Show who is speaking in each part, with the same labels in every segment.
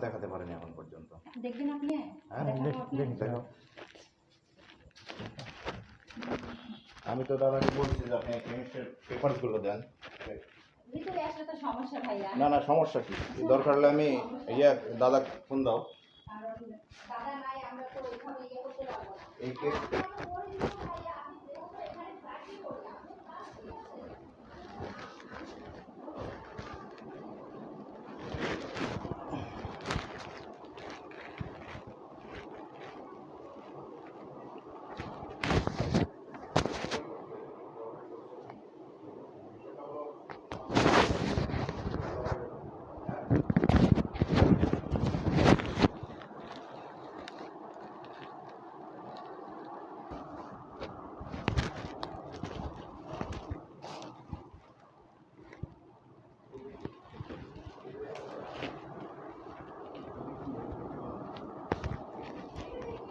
Speaker 1: দেখাতে পারেনি এখন পর্যন্ত।
Speaker 2: দেখবেন আপনি?
Speaker 1: হ্যাঁ আমি তো দাদাকে বলছি যে আপনি কেমিস্ট্রির পেপারসগুলো দেন। না না সমস্যা কি? দরকার হলে আমি ইয়ে দাদা ফোন দাও।
Speaker 2: কারণ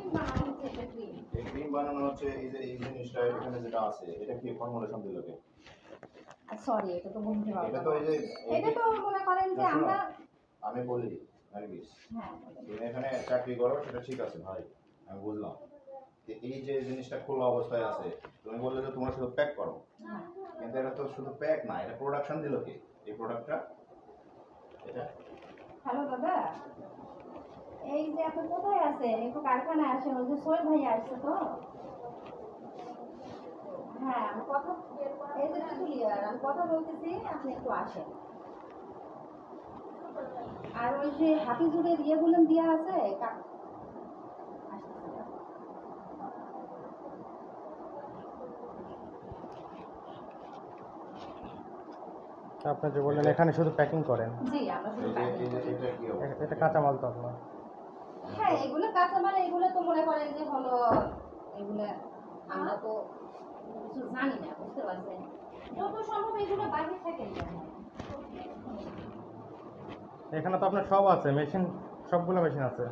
Speaker 1: এই ক্রিম বানানো হচ্ছে এই যে এই জিনিসটা এখানে যেটা আছে এটা কি ফর্মুলেশন দিল কে?
Speaker 2: সরি এটা তো বলতে পারব
Speaker 1: এটা তো এই যে
Speaker 2: এটা তো মনে করেন যে আমরা
Speaker 1: আমি বলি নার্গিস
Speaker 2: হ্যাঁ
Speaker 1: তুমি এখানে চাকরি করো সেটা ঠিক আছে ভাই আমি বুঝলাম। যে এই যে জিনিসটা খোলা অবস্থায় আছে তুমি বললে যে তোমরা শুধু প্যাক করো। কিন্তু এটা তো শুধু প্যাক না এটা প্রোডাকশন দিল কি? এই প্রোডাক্টটা এটা?
Speaker 2: হ্যালো দাদা? এই যে আপনি কোথায় আছেন একটু কারখানায় আসেন ওই যে সোহেল ভাই আসছে তো। হ্যাঁ আমি কথা এই যে ক্লিয়ার আমি কথা বলতেছি আপনি একটু আসেন। আর ওই যে হাফিজুরের ইয়েগুলো দেওয়া আছে
Speaker 3: আপনি যে বললেন এখানে শুধু প্যাকিং করেন।
Speaker 2: জি আমরা শুধু?
Speaker 1: এটা
Speaker 3: কাঁচামাল তো আপনার।
Speaker 2: হ্যাঁ এগুলো কাঁচামাল, এগুলো তো মনে করেন যে হলো, এগুলো আমরা তো কিছু জানি না, বুঝতে পারছেন যত সম্ভব এগুলো বাইরে থেকে।
Speaker 3: এখানে তো আপনার সব আছে, মেশিন, সবগুলো মেশিন আছে